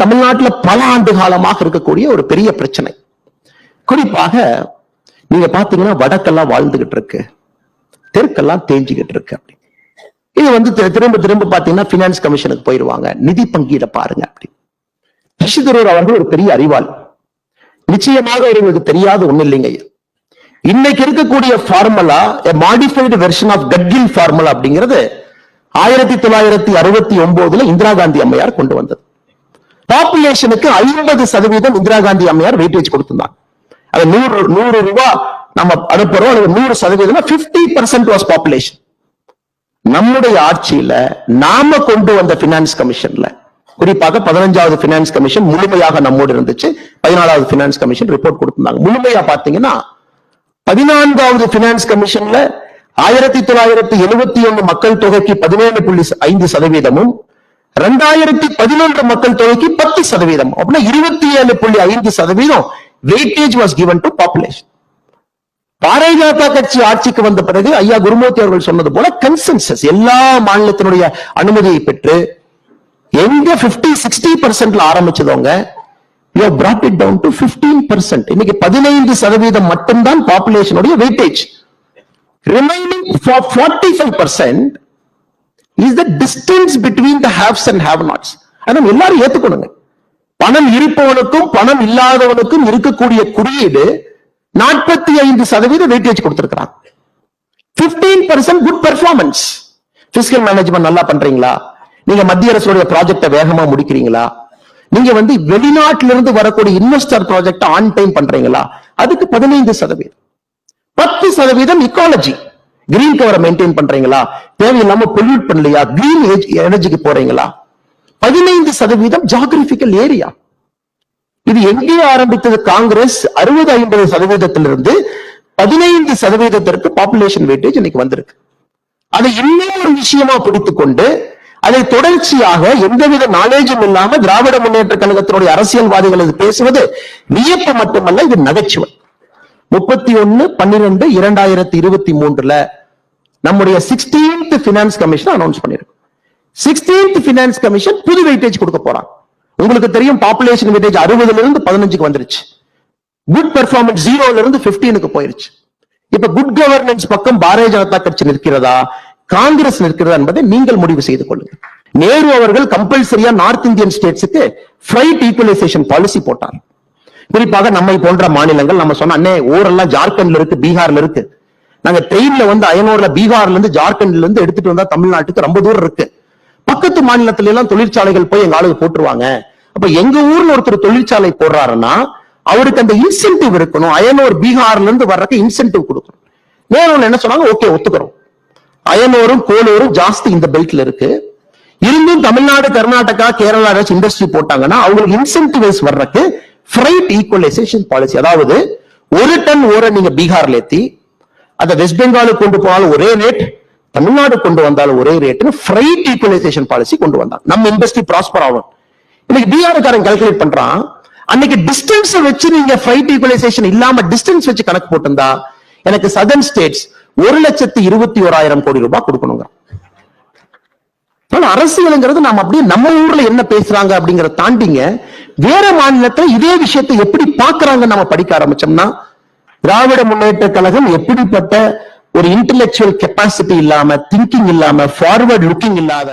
தமிழ்நாட்டுல பல ஆண்டு காலமாக இருக்கக்கூடிய ஒரு பெரிய பிரச்சனை. குறிப்பாக நீங்க பாத்தீங்கன்னா வடக்கெல்லாம் வாழ்ந்துகிட்டு இருக்கு. தெற்கெல்லாம் தேஞ்சிக்கிட்டு இருக்கு அப்படி. இது வந்து திரும்ப திரும்ப பாத்தீங்கன்னா பினான்ஸ் கமிஷனுக்கு போயிருவாங்க. நிதி பங்கீட பாருங்க அப்படி. சசி தரூர் அவர்கள் ஒரு பெரிய அறிவாள். நிச்சயமாக அவர்களுக்கு தெரியாத ஒண்ணு இல்லைங்க இன்னைக்கு இருக்கக்கூடிய formula modified version of Gadgil formula அப்படிங்கிறது ஆயிரத்தி தொள்ளாயிரத்தி அறுபத்தி ஒன்பதுல இந்திரா காந்தி அம்மையார் கொண்டு வந்தது. பாப்புலேஷனுக்கு ஐம்பது சதவீதம் இந்திரா காந்தி அம்மையார் வெயிட்டேஜ் கொடுத்திருந்தாங்க. அது நூறு நூறு ரூபாய் நம்ம அனுப்புறோம் அல்லது நூறு சதவீதம் பிப்டி பர்சன்ட் வாஸ் பாப்புலேஷன் நம்முடைய ஆட்சியில நாம கொண்டு வந்த பினான்ஸ் கமிஷன்ல குறிப்பாக பதினஞ்சாவது பினான்ஸ் கமிஷன் முழுமையாக நம்மோடு இருந்துச்சு. பதினாலாவது பினான்ஸ் கமிஷன் ரிப்போர்ட் கொடுத்திருந்தாங்க. முழுமையா பாத்தீங்கன்னா பதினான்காவது பினான்ஸ் கமிஷன்ல ஆயிரத்தி தொள்ளாயிரத்தி எழுபத்தி ஒண்ணு மக்கள் தொகைக்கு பதினேழு புள்ளி ஐந்து சதவீதமும் ரெண்டாயிரத்தி பதினொன்று மக்கள் தொகைக்கு பத்து சதவீதம். அப்படின்னா இருபத்தி ஏழு புள்ளி ஐந்து சதவீதம் weightage was given to population Bharatiya Janata கட்சி ஆட்சிக்கு வந்த பிறகு ஐயா குருமூர்த்தி அவர்கள் சொன்னது போல கன்சென்சஸ் எல்லா மாநிலத்தினுடைய அனுமதியை பெற்று எங்க 50 சிக்ஸ்டி பர்சன்ட்ல ஆரம்பிச்சதவங்க brought it down to fifteen percent இன்னைக்கு பதினைந்து சதவீதம் மட்டும்தான் பாப்புலேஷனுடைய weightage remaining forty five percent is the distance between the haves and have nots அதை நம்ம எல்லாரும் ஏத்துக்கணுங்க. பணம் இருப்பவனுக்கும் பணம் இல்லாதவனுக்கும் இருக்கக்கூடிய குறியீடு நாற்பத்தி ஐந்து சதவீத வெயிட்டேஜ் கொடுத்திருக்கிறான் 15% percent good performance physical management நல்லா பண்றீங்களா? நீங்க மத்திய அரசுடைய ப்ராஜெக்டை வேகமா முடிக்கிறீங்களா? நீங்க வந்து வெளிநாட்டில இருந்து வரக்கூடிய இன்வெஸ்டர் ப்ராஜெக்ட் ஆன் டைம் பண்றீங்களா? அதுக்கு பதினைந்து சதவீதம். பத்து சதவீதம் இக்காலஜி கிரீன் கவரை மெயின்டைன் பண்றீங்களா? தேவையில்லாம பொல்யூட் பண்ணலையா? கிரீன் எனர்ஜிக்கு போறீங்களா? பதினைந்து சதவீதம் ஜாகிரபிக்கல் ஏரியா இது எங்கே ஆரம்பித்தது? காங்கிரஸ் அறுபது ஐம்பது சதவீதத்திலிருந்து பதினைந்து சதவீதத்திற்கு பாப்புலேஷன் வெயிட்டேஜ் இன்னைக்கு வந்திருக்கு. அதை இன்னும் ஒரு விஷயமா பிடித்துக் கொண்டு அதை தொடர்ச்சியாக எந்தவித நாலேஜும் இல்லாம திராவிட முன்னேற்ற கழகத்தினுடைய அரசியல்வாதிகள் இது பேசுவது வியப்பு மட்டுமல்ல இது நகைச்சுவை. முப்பத்தி ஒன்னு பன்னிரெண்டு இரண்டாயிரத்தி இருபத்தி மூன்றுல நம்முடைய சிக்ஸ்டீன்த் பினான்ஸ் கமிஷன் அனௌன்ஸ் பண்ணிருக்கோம் சிக்ஸ்டீன்த் பினான்ஸ் கமிஷன் புது வெயிட்டேஜ் கொடுக்க போறாங்க உங்களுக்கு தெரியும் பாப்புலேஷன் வெயிட்டேஜ் அறுபதுல இருந்து பதினஞ்சுக்கு வந்துருச்சு. குட் பெர்ஃபார்மன்ஸ் ஜீரோல இருந்து பிப்டீனுக்கு போயிருச்சு. இப்ப குட் கவர்னன்ஸ் பக்கம் பாரதிய ஜனதா கட்சி நிற்கிறதா? காங்கிரஸ் நிற்கிறதா என்பதை நீங்கள் முடிவு செய்து கொள்ளுங்க நேரு அவர்கள் கம்பல்சரியா நார்த் இந்தியன் ஸ்டேட்ஸுக்கு ஃபிளைட் ஈக்குவலைசேஷன் பாலிசி போட்டார். குறிப்பாக நம்மை போன்ற மாநிலங்கள் நம்ம சொன்ன அண்ணே ஊரெல்லாம் ஜார்க்கண்ட்ல இருக்கு பீகார்ல இருக்கு. நாங்க ட்ரெயின்ல வந்து அயனூர்ல பீகார்ல இருந்து ஜார்க்கண்ட்ல இருந்து எடுத்துட்டு வந்தா தமிழ்நாட்டுக்கு ரொம்ப தூரம் இருக்கு. பக்கத்து மாநிலத்துல எல்லாம் தொழிற்சாலைகள் போய் எங்க ஆளுங்க போட்டுருவாங்க. அப்ப எங்க ஊர்ல ஒருத்தர் தொழிற்சாலை போடுறாருன்னா அவருக்கு அந்த இன்சென்டிவ் இருக்கணும். அயனூர் பீகார்ல இருந்து வர்றதுக்கு இன்சென்டிவ் கொடுக்கணும். நேரு என்ன சொன்னாங்க? ஓகே ஒத்துக்கிறோம். அயனூரும் கோலூரும் ஜாஸ்தி இந்த பெல்ட்ல இருக்கு. இருந்தும் தமிழ்நாடு கர்நாடகா கேரளா ஏதாச்சும் இண்டஸ்ட்ரி போட்டாங்கன்னா அவங்களுக்கு இன்சென்டிவைஸ் வர்றதுக்கு ஃப்ரைட் ஈக்குவலைசேஷன் பாலிசி அதாவது ஒரு டன் ஓரை நீங்க பீகார்ல ஏத்தி அதை வெஸ்ட் பெங்காலுக்கு கொண்டு போனாலும் ஒரே ரேட் தமிழ்நாடு கொண்டு வந்தாலும் ஒரே ரேட்னு ஃப்ரைட் ஈக்குவலைசேஷன் பாலிசி கொண்டு வந்தாங்க நம்ம இண்டஸ்ட்ரி ப்ராஸ்பர் ஆகும் இன்னைக்கு பீகார்காரன் கால்குலேட் பண்றான் அன்னைக்கு டிஸ்டன்ஸ் வச்சு நீங்க ஃப்ரைட் ஈக்குவலைசேஷன் இல்லாம டிஸ்டன்ஸ் வச்சு கணக்கு போட்டிருந்தா எனக்கு சதர்ன் ஸ்டேட்ஸ் ஒரு லட்சத்தி இருபத்தி ஓராயிரம் கோடி ரூபாய் கொடுக்கணுங்க அரசியலுங்கிறது நாம அப்படியே நம்ம ஊர்ல என்ன பேசுறாங்க அப்படிங்கறத தாண்டிங்க வேற மாநிலத்துல இதே விஷயத்தை எப்படி பாக்குறாங்க நம்ம படிக்க ஆரம்பிச்சோம்னா திராவிட முன்னேற்ற கழகம் எப்படிப்பட்ட ஒரு இன்டெலெக்சுவல் கெப்பாசிட்டி இல்லாம திங்கிங் இல்லாம ஃபார்வர்ட் லுக்கிங் இல்லாத